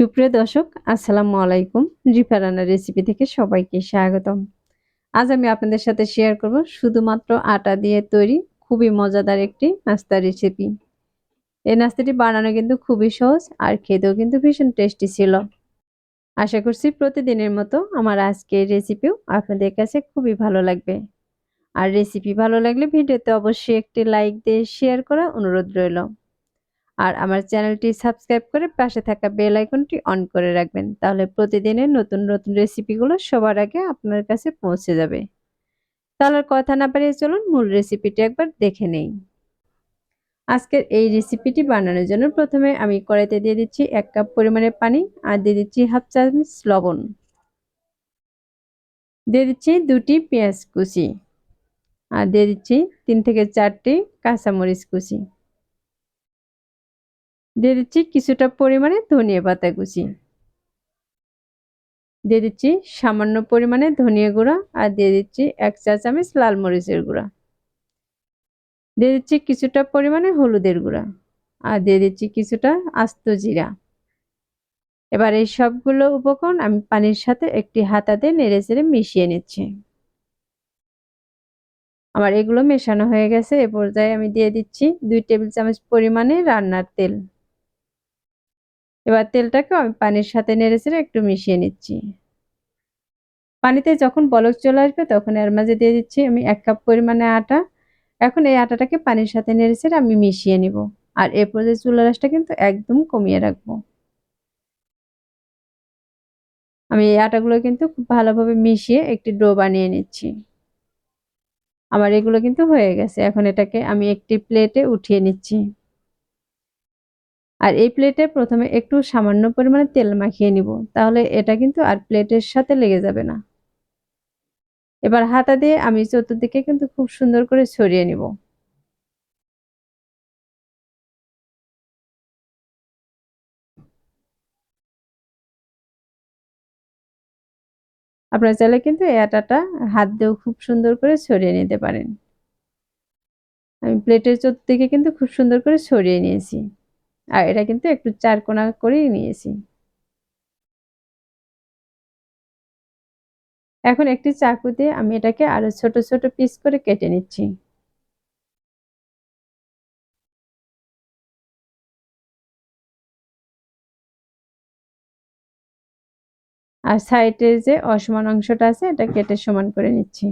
সুপ্রিয় দর্শক, আসসালামু আলাইকুম। রিফা রান্নার রেসিপি থেকে সবাইকে স্বাগতম। আজ আমি আপনাদের সাথে শেয়ার করব শুধুমাত্র আটা দিয়ে তৈরি খুবই মজাদার একটি নাস্তা রেসিপি এই নাস্তাটি বানানো কিন্তু খুবই সহজ আর খেতেও কিন্তু ভীষণ টেস্টি ছিল। আশা করছি প্রতিদিনের মতো আমার আজকের রেসিপিও আপনাদের কাছে খুবই ভালো লাগবে। আর রেসিপি ভালো লাগলে ভিডিওতে অবশ্যই একটি লাইক দিয়ে শেয়ার করা অনুরোধ রইল। আর আমার চ্যানেলটি সাবস্ক্রাইব করে পাশে থাকা বেল আইকনটি অন করে রাখবেন। তাহলে প্রতিদিনের নতুন নতুন রেসিপিগুলো সবার আগে আপনার কাছে পৌঁছে যাবে। তাহলে কথা না পারিয়ে চলুন, মূল রেসিপিটি একবার দেখে নেই। আজকের এই রেসিপিটি বানানোর জন্য প্রথমে আমি কড়াইতে দিয়ে দিচ্ছি এক কাপ পরিমাণে পানি আর দিয়ে দিচ্ছি হাফ চামচ লবণ। দিয়ে দিচ্ছি দুটি পেঁয়াজ কুচি আর দিয়ে দিচ্ছি তিন থেকে চারটি কাঁচামরিচ কুচি। দিয়ে দিচ্ছি কিছুটা পরিমাণে ধনিয়া পাতা কুচি। দিয়ে দিচ্ছি সামান্য পরিমাণে ধনিয়া গুঁড়া আর দিয়ে দিচ্ছি এক চা চামচ লাল মরিচের গুঁড়া। দিয়ে দিচ্ছি কিছুটা পরিমাণে হলুদের গুঁড়া আর দিয়ে দিচ্ছি কিছুটা আস্ত জিরা। এবার এই সবগুলো উপকরণ আমি পানির সাথে একটি হাতাতে নেড়ে চেড়ে মিশিয়ে নিচ্ছি। আমার এগুলো মেশানো হয়ে গেছে, এ পর্যায়ে আমি দিয়ে দিচ্ছি দুই টেবিল চামচ পরিমাণে রান্নার তেল। এবার তেলটাকে আমি পানির সাথে নেড়েচেড়ে একটু মিশিয়ে নিচ্ছি। পানিতে যখন বলক চলে আসবে তখন এর মাঝে দিয়ে দিচ্ছি আমি এক কাপ পরিমাণে আটা। এখন এই আটাটাকে পানির সাথে নেড়েচেড়ে আমি মিশিয়ে নিব আর এ পর্যায়ে চুলা রাসটা কিন্তু একদম কমিয়ে রাখব। আমি এই আটাগুলো কিন্তু খুব ভালোভাবে মিশিয়ে একটি ডো বানিয়ে নিচ্ছি। আমার এগুলো কিন্তু হয়ে গেছে। এখন এটাকে আমি একটি প্লেটে উঠিয়ে নিচ্ছি। আর এই প্লেটে প্রথমে একটু সামান্য পরিমাণে তেল মাখিয়ে নিব, তাহলে এটা কিন্তু আর প্লেটের সাথে লেগে যাবে না। এবার হাতা দিয়ে আমি চতুর্দিকে কিন্তু খুব সুন্দর করে ছড়িয়ে নিব। আপনারা চাইলে কিন্তু এই আটাটা হাত দিয়েও খুব সুন্দর করে ছড়িয়ে নিতে পারেন। আমি প্লেটের চতুর্দিকে কিন্তু খুব সুন্দর করে ছড়িয়ে নিয়েছি। আর এটা কিন্তু একটু চার কোনা করেই নিয়েছি। এখন একটি চাকু দিয়ে আমি এটাকে আরও ছোট ছোট পিস করে কেটে নিচ্ছি। আর সাইডের যে অসমান অংশটা আছে, এটা কেটে সমান করে নিচ্ছি।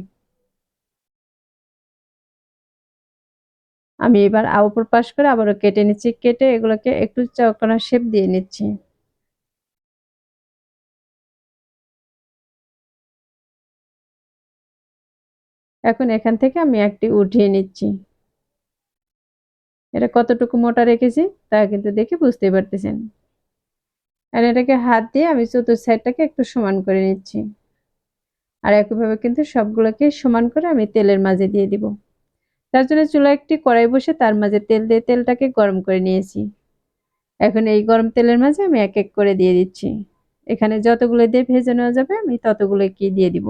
আমি এবার উপর পাশ করে আবারও কেটে নিচ্ছি, কেটে এগুলোকে একটু চকনা শেপ দিয়ে নিচ্ছি। এখন এখান থেকে আমি একটি উঠিয়ে নিচ্ছি। এটা কতটুকু মোটা রেখেছি তা কিন্তু দেখে বুঝতে পারতেছেন। আর এটাকে হাত দিয়ে আমি চতুর্থ সাইডটাকে একটু সমান করে নিচ্ছি। আর একইভাবে কিন্তু সবগুলোকে সমান করে আমি তেলের মাঝে দিয়ে দিব। তার জন্য চুলা একটি কড়াই বসে তার মাঝে তেল দিয়ে তেলটাকে গরম করে নিয়েছি। এখন এই গরম তেলের মাঝে আমি এক এক করে দিয়ে দিচ্ছি। এখানে যতগুলো দিয়ে ভেজে নেওয়া যাবে, আমি ততগুলো কি দিয়ে দিব।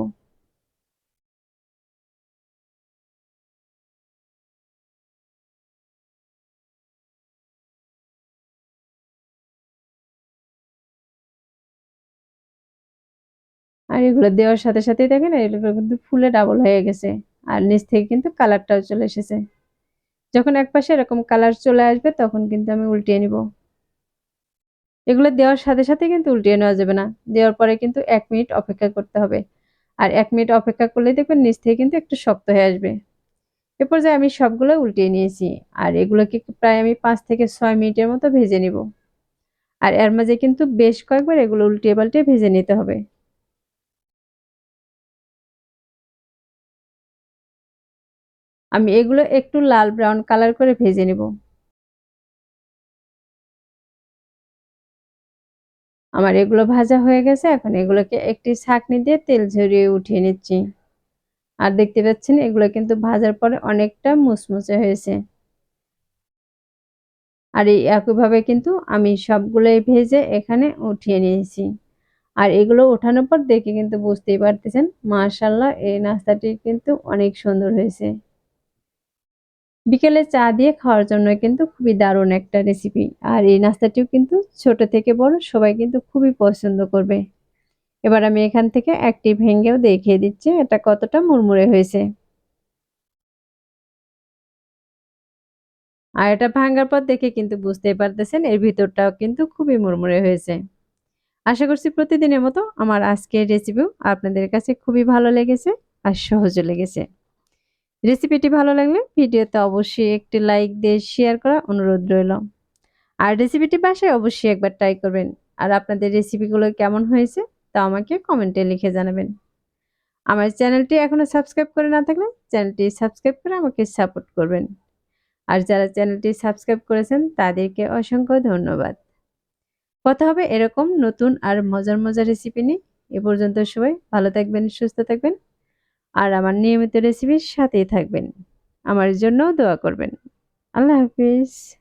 আর এগুলো দেওয়ার সাথে সাথে দেখেন, এগুলো কিন্তু ফুলে ডাবল হয়ে গেছে। আর নিচ থেকে কিন্তু কালারটাও চলে এসেছে। যখন এক পাশে এরকম কালার চলে আসবে, তখন কিন্তু আমি উল্টিয়ে নিব। এগুলো দেওয়ার সাথে সাথে কিন্তু উল্টিয়ে নেওয়া যাবে না। দেওয়ার পরে কিন্তু এক মিনিট অপেক্ষা করতে হবে। আর এক মিনিট অপেক্ষা করলে দেখবেন নিচ থেকে কিন্তু একটু শক্ত হয়ে আসবে। এরপর যে আমি সবগুলো উল্টিয়ে নিয়েছি। আর এগুলোকে প্রায় আমি পাঁচ থেকে ছয় মিনিটের মতো ভেজে নিব। আর এর মাঝে কিন্তু বেশ কয়েকবার এগুলো উল্টিয়ে পাল্টে ভেজে নিতে হবে। আমি এগুলো একটু লাল ব্রাউন কালার করে ভেজে নেব। আমার এগুলো ভাজা হয়ে গেছে, এখন এগুলোকে একটি ছাঁকনি দিয়ে তেল ঝরিয়ে উঠিয়ে নিচ্ছি। আর দেখতে পাচ্ছেন, এগুলো কিন্তু ভাজার পরে অনেকটা মুচমুচে হয়েছে। আর এই একইভাবে কিন্তু আমি সবগুলোই ভেজে এখানে উঠিয়ে নিয়েছি। আর এগুলো ওঠানোর পর দেখে কিন্তু বুঝতেই পারতেছেন মাশাল্লাহ এই নাস্তাটি কিন্তু অনেক সুন্দর হয়েছে। বিকেলে চা দিয়ে খাওয়ার জন্য কিন্তু খুবই দারুণ একটা রেসিপি আর এই নাস্তাটিও কিন্তু ছোট থেকে বড়, সবাই কিন্তু খুবই পছন্দ করবে। এবার আমি এখান থেকে একটি ভেঙ্গেও দেখিয়ে দিচ্ছি এটা কতটা মুড়মুড়ে হয়েছে। আর এটা ভাঙার পর দেখে কিন্তু বুঝতেই পারতেছেন, এর ভিতরটাও কিন্তু খুবই মুড়মুড়ে হয়েছে। আশা করছি প্রতিদিনের মতো আমার আজকের রেসিপিও আপনাদের কাছে খুবই ভালো লেগেছে আর সহজও লেগেছে। রেসিপিটি ভালো লাগলে ভিডিওতে অবশ্যই একটি লাইক দিয়ে শেয়ার করা অনুরোধ রইল। আর রেসিপিটি বাসায় অবশ্যই একবার ট্রাই করবেন। আর আপনাদের রেসিপিগুলো কেমন হয়েছে তা আমাকে কমেন্টে লিখে জানাবেন। আমার চ্যানেলটি এখনও সাবস্ক্রাইব করে না থাকলে চ্যানেলটি সাবস্ক্রাইব করে আমাকে সাপোর্ট করবেন। আর যারা চ্যানেলটি সাবস্ক্রাইব করেছেন তাদেরকে অসংখ্য ধন্যবাদ। কথা হবে এরকম নতুন আর মজার মজার রেসিপি নিয়ে। এ পর্যন্ত সবাই ভালো থাকবেন, সুস্থ থাকবেন। আর আমার নিয়মিত রেসিপির সাথেই থাকবেন। আমার জন্য দোয়া করবেন। আল্লাহ হাফিজ।